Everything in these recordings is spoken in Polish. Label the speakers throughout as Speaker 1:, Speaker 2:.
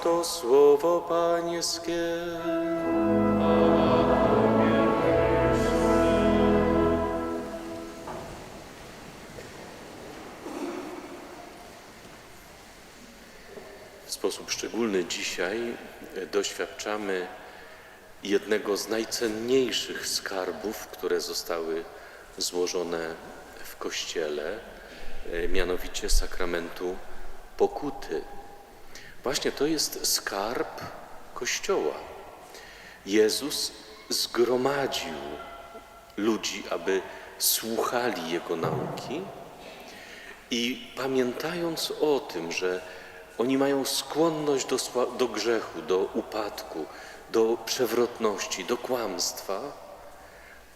Speaker 1: Oto słowo Pańskie. W sposób szczególny dzisiaj doświadczamy jednego z najcenniejszych skarbów, które zostały złożone w Kościele, mianowicie sakramentu pokuty. Właśnie to jest skarb Kościoła. Jezus zgromadził ludzi, aby słuchali Jego nauki i pamiętając o tym, że oni mają skłonność do, do grzechu, do upadku, do przewrotności, do kłamstwa,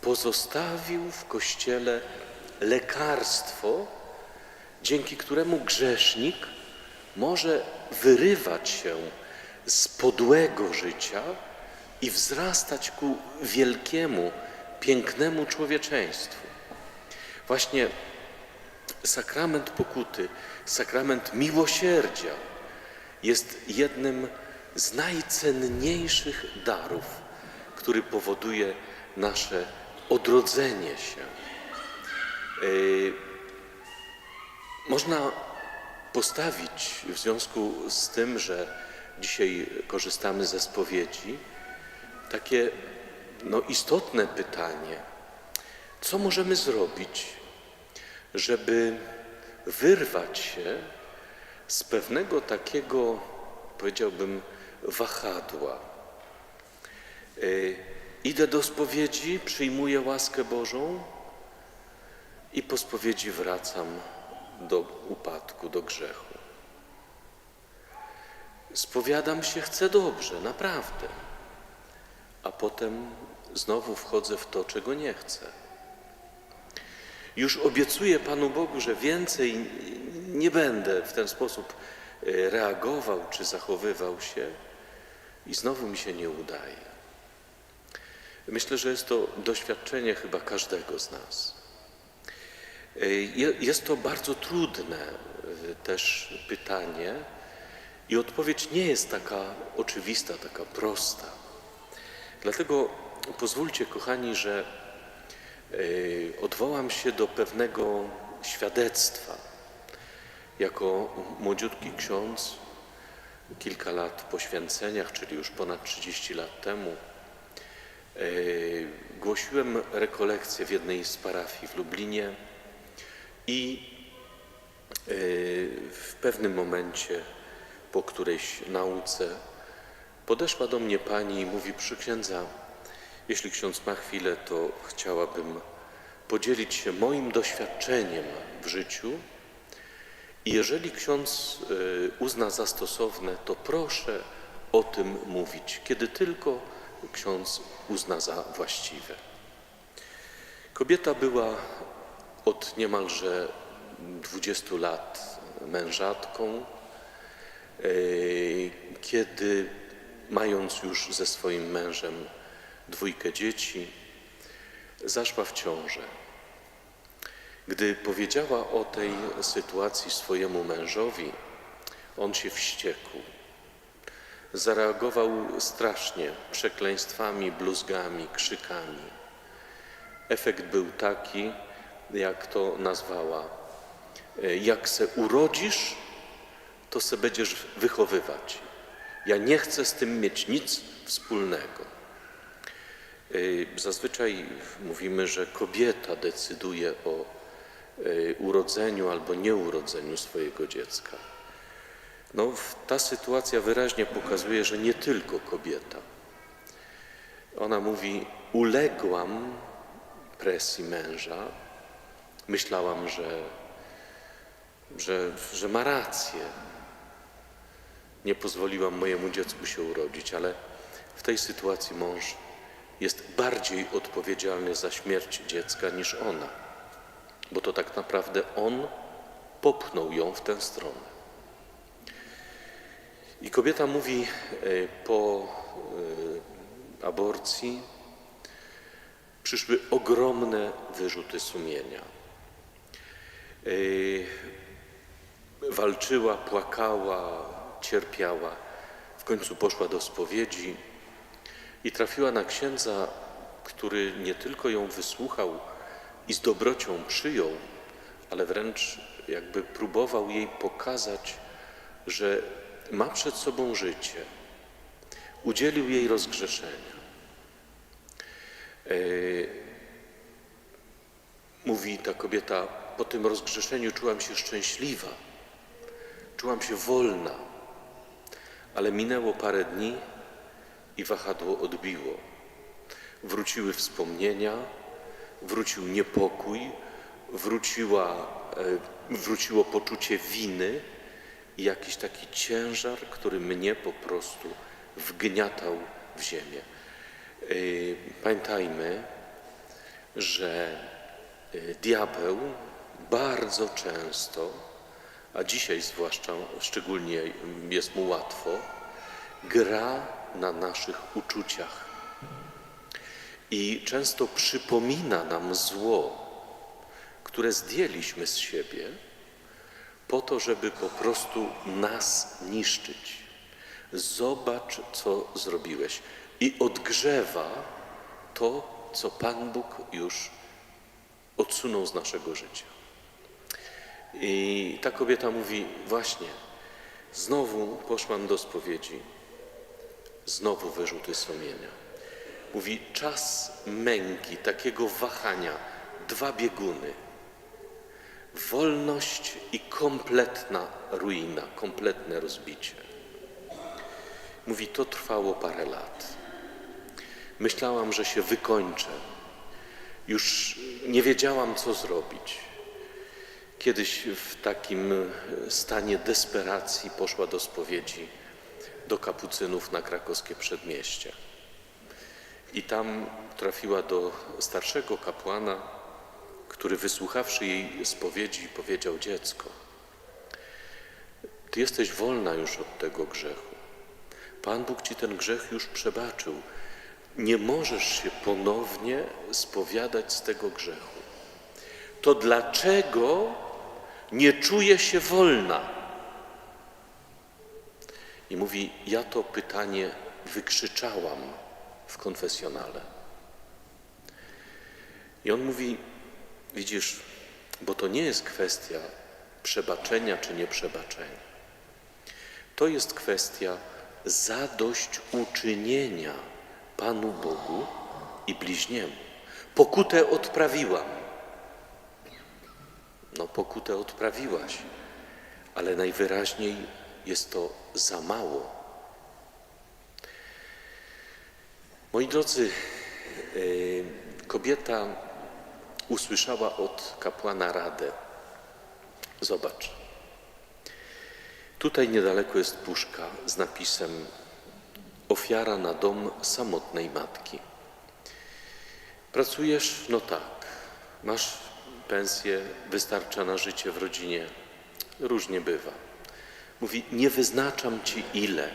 Speaker 1: pozostawił w Kościele lekarstwo, dzięki któremu grzesznik może wyrywać się z podłego życia i wzrastać ku wielkiemu, pięknemu człowieczeństwu. Właśnie sakrament pokuty, sakrament miłosierdzia jest jednym z najcenniejszych darów, który powoduje nasze odrodzenie się. Yy, Można postawić w związku z tym, że dzisiaj korzystamy ze spowiedzi, takie no, istotne pytanie: co możemy zrobić, żeby wyrwać się z pewnego takiego, powiedziałbym, wahadła? Yy, Idę do spowiedzi, przyjmuję łaskę Bożą i po spowiedzi wracam do upadku, do grzechu. Spowiadam się, chcę dobrze, naprawdę, a potem znowu wchodzę w to, czego nie chcę. Już obiecuję Panu Bogu, że więcej nie będę w ten sposób e, reagował czy zachowywał się i znowu mi się nie udaje. Myślę, że jest to doświadczenie chyba każdego z nas. E, je- Jest to bardzo trudne e, też pytanie i odpowiedź nie jest taka oczywista, taka prosta. Dlatego pozwólcie, kochani, że e, odwołam się do pewnego świadectwa. Jako młodziutki ksiądz, kilka lat po święceniach, czyli już ponad 30 lat temu, głosiłem rekolekcję w jednej z parafii w Lublinie i e, w pewnym momencie, po którejś nauce, podeszła do mnie pani i mówi: Przy księdza, jeśli ksiądz ma chwilę, to chciałabym podzielić się moim doświadczeniem w życiu. I jeżeli ksiądz y, uzna za stosowne, to proszę o tym mówić, kiedy tylko ksiądz uzna za właściwe. Kobieta była od niemalże 20 lat mężatką, y, kiedy mając już ze swoim mężem dwójkę dzieci, zaszła w ciążę. Gdy powiedziała o tej sytuacji swojemu mężowi, on się wściekł. Zareagował strasznie przekleństwami, bluzgami, krzykami. Efekt był taki, jak to nazwała: e, Jak se urodzisz, to se będziesz wychowywać. Ja nie chcę z tym mieć nic wspólnego. Y, Zazwyczaj mówimy, że kobieta decyduje o y, urodzeniu albo nieurodzeniu swojego dziecka. No, ta sytuacja wyraźnie pokazuje, że nie tylko kobieta. Ona mówi: Uległam presji męża, myślałam, że, że, że ma rację. Nie pozwoliłam mojemu dziecku się urodzić, ale w tej sytuacji mąż jest bardziej odpowiedzialny za śmierć dziecka niż ona, bo to tak naprawdę on popchnął ją w tę stronę. I kobieta mówi e, po e, aborcji, przyszły ogromne wyrzuty sumienia. E, Walczyła, płakała, cierpiała. W końcu poszła do spowiedzi i trafiła na księdza, który nie tylko ją wysłuchał i z dobrocią przyjął, ale wręcz jakby próbował jej pokazać, że ma przed sobą życie. Udzielił jej rozgrzeszenia. E, Mówi ta kobieta, po tym rozgrzeszeniu czułam się szczęśliwa, czułam się wolna, ale minęło parę dni i wahadło odbiło. Wróciły wspomnienia, wrócił niepokój, wróciła, e, wróciło poczucie winy i jakiś taki ciężar, który mnie po prostu wgniatał w ziemię. E, Pamiętajmy, że e, diabeł bardzo często, a dzisiaj zwłaszcza szczególnie jest mu łatwo, gra na naszych uczuciach i często przypomina nam zło, które zdjęliśmy z siebie po to, żeby po prostu nas niszczyć. Zobacz, co zrobiłeś. I odgrzewa to, co Pan Bóg już odsunął z naszego życia. I ta kobieta mówi: Właśnie, znowu poszłam do spowiedzi, znowu wyrzuty sumienia. Mówi: Czas męki, takiego wahania, dwa bieguny. Wolność i kompletna ruina, kompletne rozbicie. Mówi: To trwało parę lat. Myślałam, że się wykończę. Już nie wiedziałam, co zrobić. Kiedyś w takim stanie desperacji poszła do spowiedzi do kapucynów na krakowskie przedmieście. I tam trafiła do starszego kapłana, który wysłuchawszy jej spowiedzi powiedział: Dziecko, ty jesteś wolna już od tego grzechu. Pan Bóg ci ten grzech już przebaczył. Nie możesz się ponownie spowiadać z tego grzechu. To dlaczego nie czuje się wolna? I mówi: Ja to pytanie wykrzyczałam w konfesjonale. I on mówi: Widzisz, bo to nie jest kwestia przebaczenia czy nieprzebaczenia. To jest kwestia zadośćuczynienia Panu Bogu i bliźniemu. Pokutę odprawiłam. No, pokutę odprawiłaś, ale najwyraźniej jest to za mało. Moi drodzy, yy, kobieta usłyszała od kapłana radę. Zobacz. Tutaj niedaleko jest puszka z napisem Ofiara na dom samotnej matki. Pracujesz? No tak. Masz pensję, wystarcza na życie w rodzinie. Różnie bywa. Mówi, nie wyznaczam ci ile,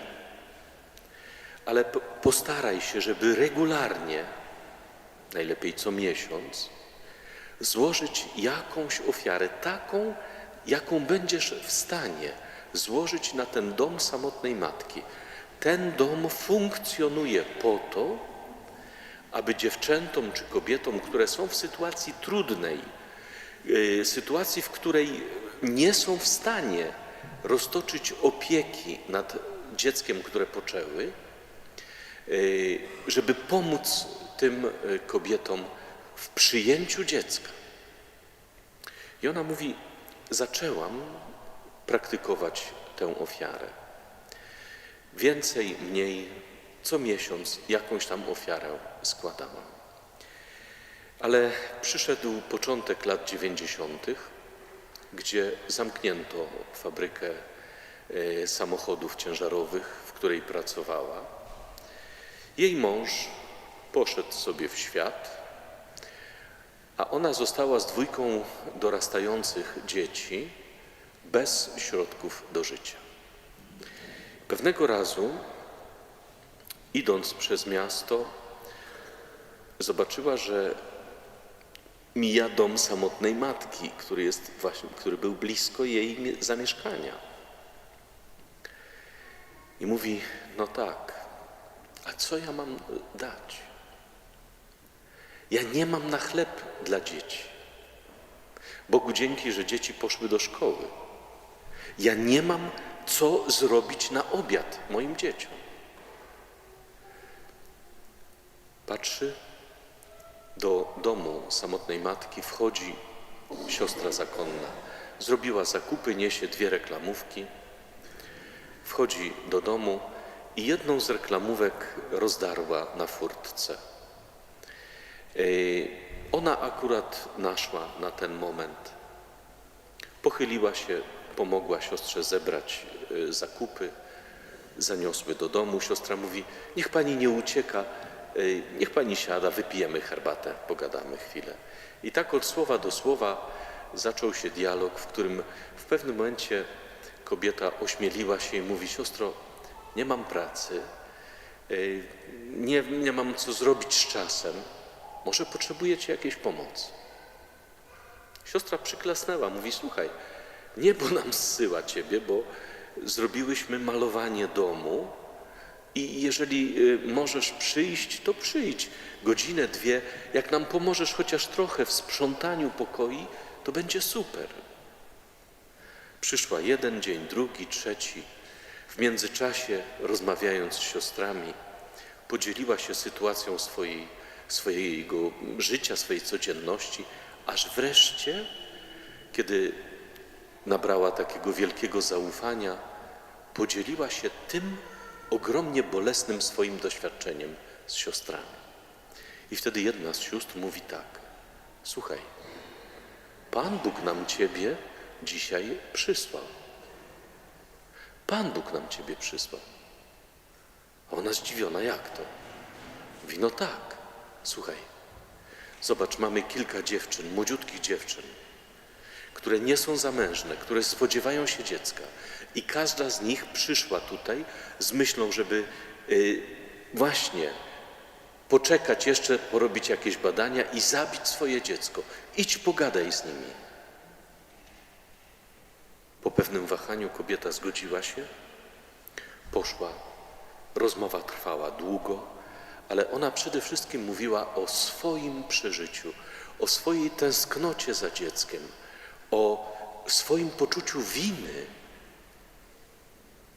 Speaker 1: ale po- postaraj się, żeby regularnie, najlepiej co miesiąc, złożyć jakąś ofiarę, taką, jaką będziesz w stanie złożyć na ten dom samotnej matki. Ten dom funkcjonuje po to, aby dziewczętom czy kobietom, które są w sytuacji trudnej, sytuacji, w której nie są w stanie roztoczyć opieki nad dzieckiem, które poczęły, yy, żeby pomóc tym yy, kobietom w przyjęciu dziecka. I ona mówi: Zaczęłam praktykować tę ofiarę. Więcej, mniej, co miesiąc jakąś tam ofiarę składałam. Ale przyszedł początek lat dziewięćdziesiątych, gdzie zamknięto fabrykę e, samochodów ciężarowych, w której pracowała. Jej mąż poszedł sobie w świat, a ona została z dwójką dorastających dzieci bez środków do życia. Pewnego razu, idąc przez miasto, zobaczyła, że mija dom samotnej matki, który, jest właśnie, który był blisko jej mie- zamieszkania. I mówi: No tak, a co ja mam dać? Ja nie mam na chleb dla dzieci. Bogu dzięki, że dzieci poszły do szkoły. Ja nie mam co zrobić na obiad moim dzieciom. Patrzy, do domu samotnej matki wchodzi siostra zakonna. Zrobiła zakupy, niesie dwie reklamówki. Wchodzi do domu i jedną z reklamówek rozdarła na furtce. Ej, Ona akurat naszła na ten moment. Pochyliła się, pomogła siostrze zebrać e, zakupy, zaniosły do domu. Siostra mówi: Niech pani nie ucieka, e, niech pani siada, wypijemy herbatę, pogadamy chwilę. I tak od słowa do słowa zaczął się dialog, w którym w pewnym momencie kobieta ośmieliła się i mówi: Siostro, nie mam pracy, e, nie, nie mam co zrobić z czasem, może potrzebujecie jakiejś pomocy. Siostra przyklasnęła, mówi: Słuchaj, niebo nam zsyła ciebie, bo zrobiłyśmy malowanie domu i jeżeli y, możesz przyjść, to przyjdź. Godzinę, dwie, jak nam pomożesz chociaż trochę w sprzątaniu pokoi, to będzie super. Przyszła jeden dzień, drugi, trzeci. W międzyczasie, rozmawiając z siostrami, podzieliła się sytuacją swojej, swojego życia, swojej codzienności, aż wreszcie, kiedy nabrała takiego wielkiego zaufania, podzieliła się tym ogromnie bolesnym swoim doświadczeniem z siostrami. I wtedy jedna z sióstr mówi tak: Słuchaj, Pan Bóg nam Ciebie dzisiaj przysłał. Pan Bóg nam Ciebie przysłał. A ona zdziwiona, jak to? Mówi, no tak, słuchaj, zobacz, mamy kilka dziewczyn, młodziutkich dziewczyn, które nie są zamężne, które spodziewają się dziecka. I każda z nich przyszła tutaj z myślą, żeby y, właśnie poczekać jeszcze, porobić jakieś badania i zabić swoje dziecko. Idź pogadaj z nimi. Po pewnym wahaniu kobieta zgodziła się, poszła. Rozmowa trwała długo, ale ona przede wszystkim mówiła o swoim przeżyciu, o swojej tęsknocie za dzieckiem, o swoim poczuciu winy.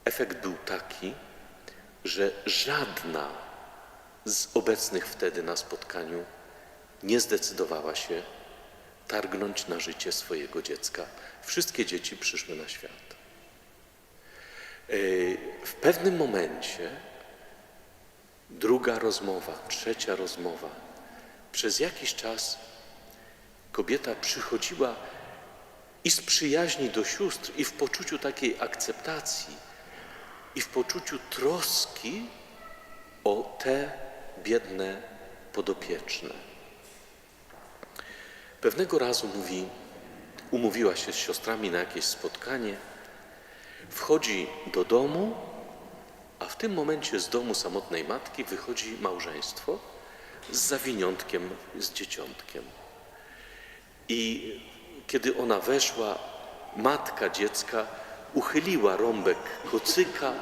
Speaker 1: Efekt był taki, że żadna z obecnych wtedy na spotkaniu nie zdecydowała się targnąć na życie swojego dziecka. Wszystkie dzieci przyszły na świat. Yy, W pewnym momencie druga rozmowa, trzecia rozmowa. Przez jakiś czas kobieta przychodziła i z przyjaźni do sióstr, i w poczuciu takiej akceptacji, i w poczuciu troski o te biedne podopieczne. Pewnego razu mówi, umówiła się z siostrami na jakieś spotkanie, wchodzi do domu, a w tym momencie z domu samotnej matki wychodzi małżeństwo z zawiniątkiem, z dzieciątkiem. I kiedy ona weszła, matka dziecka uchyliła rąbek kocyka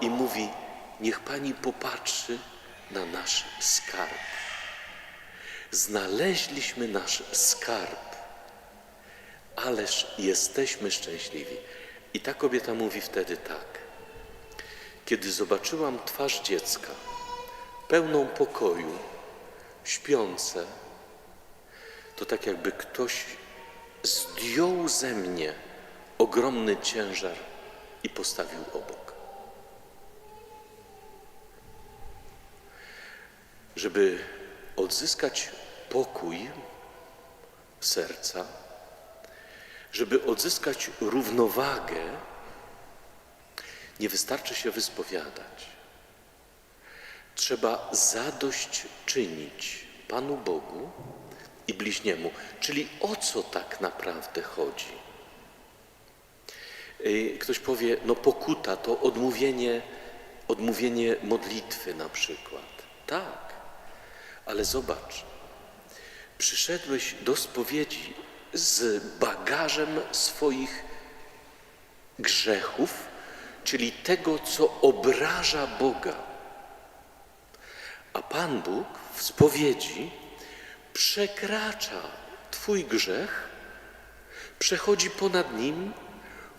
Speaker 1: i mówi: Niech pani popatrzy na nasz skarb. Znaleźliśmy nasz skarb, ależ jesteśmy szczęśliwi. I ta kobieta mówi wtedy tak. Kiedy zobaczyłam twarz dziecka, pełną pokoju, śpiące, to tak jakby ktoś zdjął ze mnie ogromny ciężar i postawił obok. Żeby odzyskać pokój serca, żeby odzyskać równowagę, nie wystarczy się wyspowiadać. Trzeba zadość czynić Panu Bogu i bliźniemu. Czyli o co tak naprawdę chodzi? Yy, Ktoś powie, no pokuta to odmówienie, odmówienie modlitwy na przykład. Tak, ale zobacz, przyszedłeś do spowiedzi z bagażem swoich grzechów czyli tego, co obraża Boga. A Pan Bóg w spowiedzi przekracza Twój grzech, przechodzi ponad nim,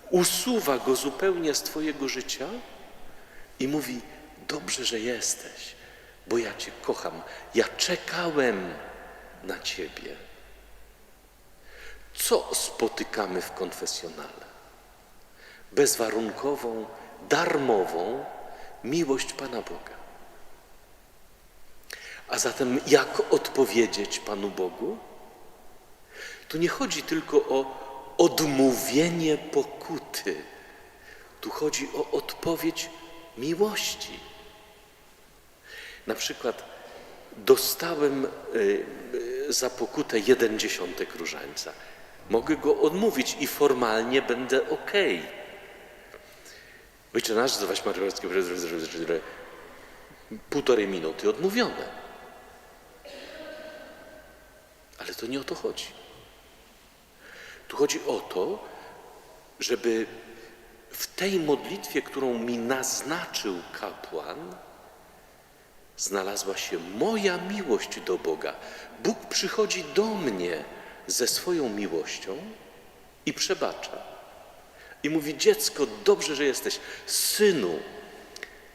Speaker 1: usuwa go zupełnie z Twojego życia i mówi: Dobrze, że jesteś, bo ja Cię kocham. Ja czekałem na Ciebie. Co spotykamy w konfesjonale? Bezwarunkową, darmową miłość Pana Boga. A zatem jak odpowiedzieć Panu Bogu? Tu nie chodzi tylko o odmówienie pokuty. Tu chodzi o odpowiedź miłości. Na przykład dostałem y, y, za pokutę jeden dziesiątek różańca. Mogę go odmówić i formalnie będę ok. Ojcze nasz, zdawać Marywackie, półtorej minuty odmówione. Ale to nie o to chodzi. Tu chodzi o to, żeby w tej modlitwie, którą mi naznaczył kapłan, znalazła się moja miłość do Boga. Bóg przychodzi do mnie ze swoją miłością i przebacza. I mówi: Dziecko, dobrze, że jesteś. Synu,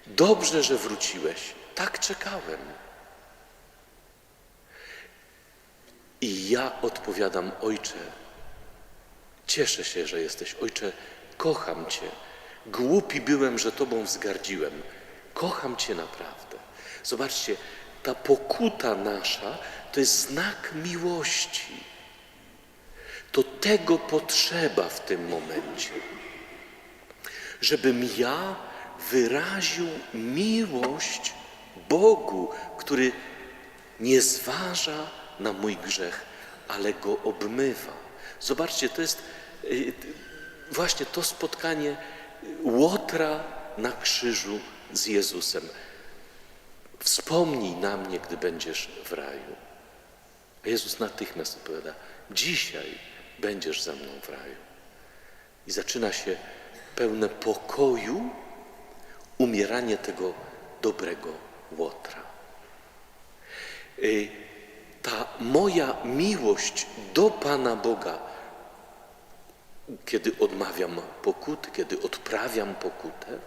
Speaker 1: dobrze, że wróciłeś. Tak czekałem. I ja odpowiadam: Ojcze, cieszę się, że jesteś. Ojcze, kocham Cię. Głupi byłem, że Tobą wzgardziłem. Kocham Cię naprawdę. Zobaczcie, ta pokuta nasza to jest znak miłości. To tego potrzeba w tym momencie, żebym ja wyraził miłość Bogu, który nie zważa na mój grzech, ale go obmywa. Zobaczcie, to jest y, właśnie to spotkanie Łotra na krzyżu z Jezusem. Wspomnij na mnie, gdy będziesz w raju. A Jezus natychmiast odpowiada: Dzisiaj będziesz ze mną w raju. I zaczyna się pełne pokoju umieranie tego dobrego Łotra. Ta moja miłość do Pana Boga, kiedy odmawiam pokuty, kiedy odprawiam pokutę,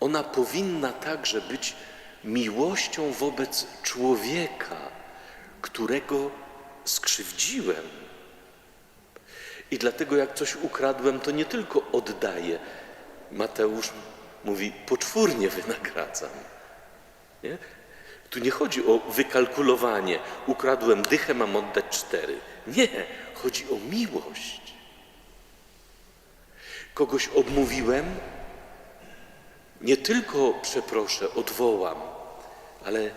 Speaker 1: ona powinna także być miłością wobec człowieka, którego skrzywdziłem. I dlatego, jak coś ukradłem, to nie tylko oddaję. Mateusz mówi, poczwórnie wynagradzam. Nie? Tu nie chodzi o wykalkulowanie. Ukradłem dychę, mam oddać cztery. Nie, chodzi o miłość. Kogoś obmówiłem, nie tylko przeproszę, odwołam, ale,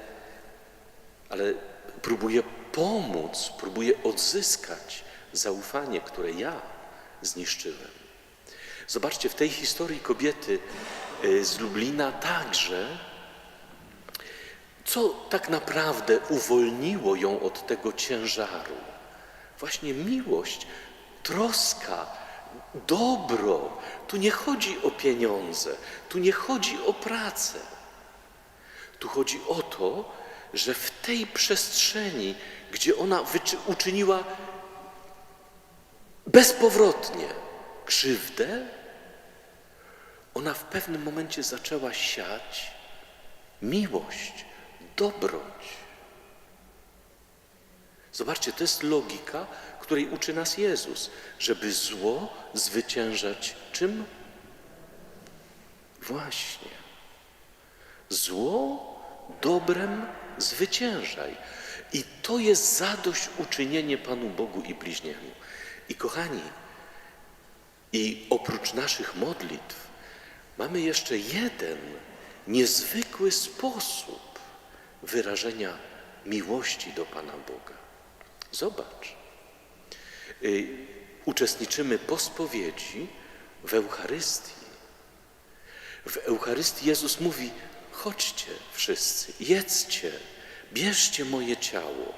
Speaker 1: ale próbuję pomóc, próbuję odzyskać zaufanie, które ja zniszczyłem. Zobaczcie, w tej historii kobiety y, z Lublina także co tak naprawdę uwolniło ją od tego ciężaru? Właśnie miłość, troska, dobro. Tu nie chodzi o pieniądze, tu nie chodzi o pracę. Tu chodzi o to, że w tej przestrzeni, gdzie ona uczyniła bezpowrotnie krzywdę, ona w pewnym momencie zaczęła siać miłość, dobroć. Zobaczcie, to jest logika, której uczy nas Jezus, żeby zło zwyciężać czym? Właśnie. Zło dobrem zwyciężaj. I to jest zadośćuczynienie Panu Bogu i bliźniemu. I kochani, i oprócz naszych modlitw mamy jeszcze jeden niezwykły sposób, wyrażenia miłości do Pana Boga. Zobacz. Y, uczestniczymy po spowiedzi w Eucharystii. W Eucharystii Jezus mówi: chodźcie wszyscy, jedzcie, bierzcie moje ciało.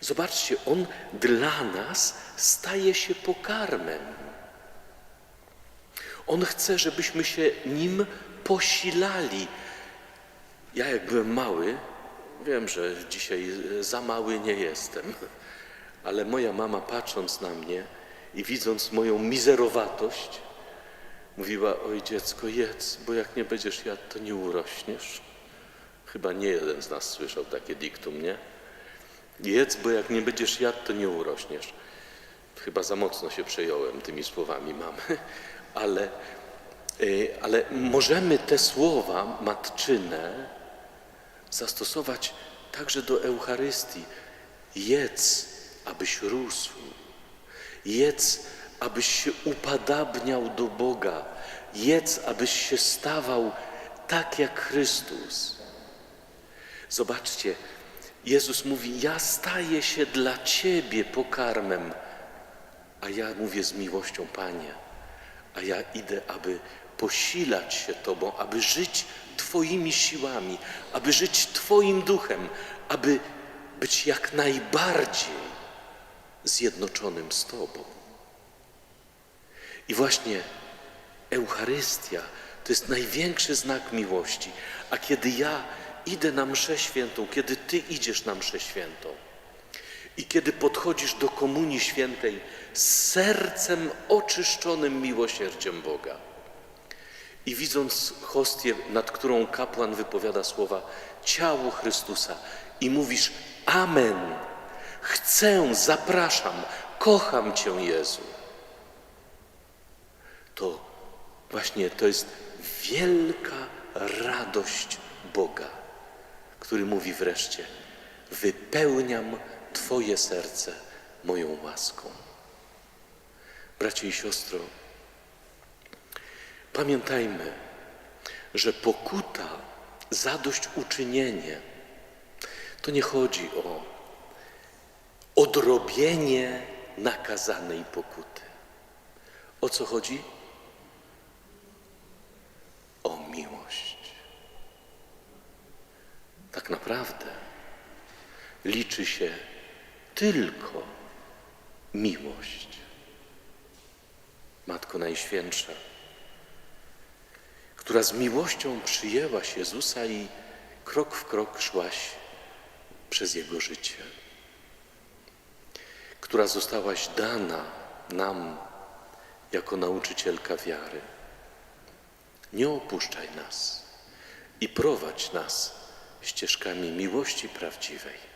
Speaker 1: Zobaczcie, On dla nas staje się pokarmem. On chce, żebyśmy się nim posilali. Ja jak byłem mały, wiem, że dzisiaj za mały nie jestem, ale moja mama patrząc na mnie i widząc moją mizerowatość, mówiła, oj dziecko jedz, bo jak nie będziesz jadł, to nie urośniesz. Chyba nie jeden z nas słyszał takie diktum, nie? Jedz, bo jak nie będziesz jadł, to nie urośniesz. Chyba za mocno się przejąłem tymi słowami mamy, ale, y, ale możemy te słowa matczyne zastosować także do Eucharystii. Jedz, abyś rósł. Jedz, abyś się upadabniał do Boga. Jedz, abyś się stawał tak jak Chrystus. Zobaczcie, Jezus mówi: Ja staję się dla Ciebie pokarmem, a ja mówię z miłością, Panie, a ja idę, aby posilać się Tobą, aby żyć Twoimi siłami, aby żyć Twoim duchem, aby być jak najbardziej zjednoczonym z Tobą. I właśnie Eucharystia to jest największy znak miłości. A kiedy ja idę na mszę świętą, kiedy Ty idziesz na mszę świętą i kiedy podchodzisz do Komunii Świętej z sercem oczyszczonym miłosierdziem Boga i widząc hostię, nad którą kapłan wypowiada słowa ciało Chrystusa i mówisz Amen, chcę, zapraszam, kocham Cię Jezu to właśnie to jest wielka radość Boga, który mówi wreszcie: Wypełniam Twoje serce moją łaską. Bracie i siostro, pamiętajmy, że pokuta, zadośćuczynienie, to nie chodzi o odrobienie nakazanej pokuty. O co chodzi? O miłość. Tak naprawdę liczy się tylko miłość. Matko Najświętsza, która z miłością przyjęłaś Jezusa i krok w krok szłaś przez Jego życie, która zostałaś dana nam jako nauczycielka wiary. Nie opuszczaj nas i prowadź nas ścieżkami miłości prawdziwej.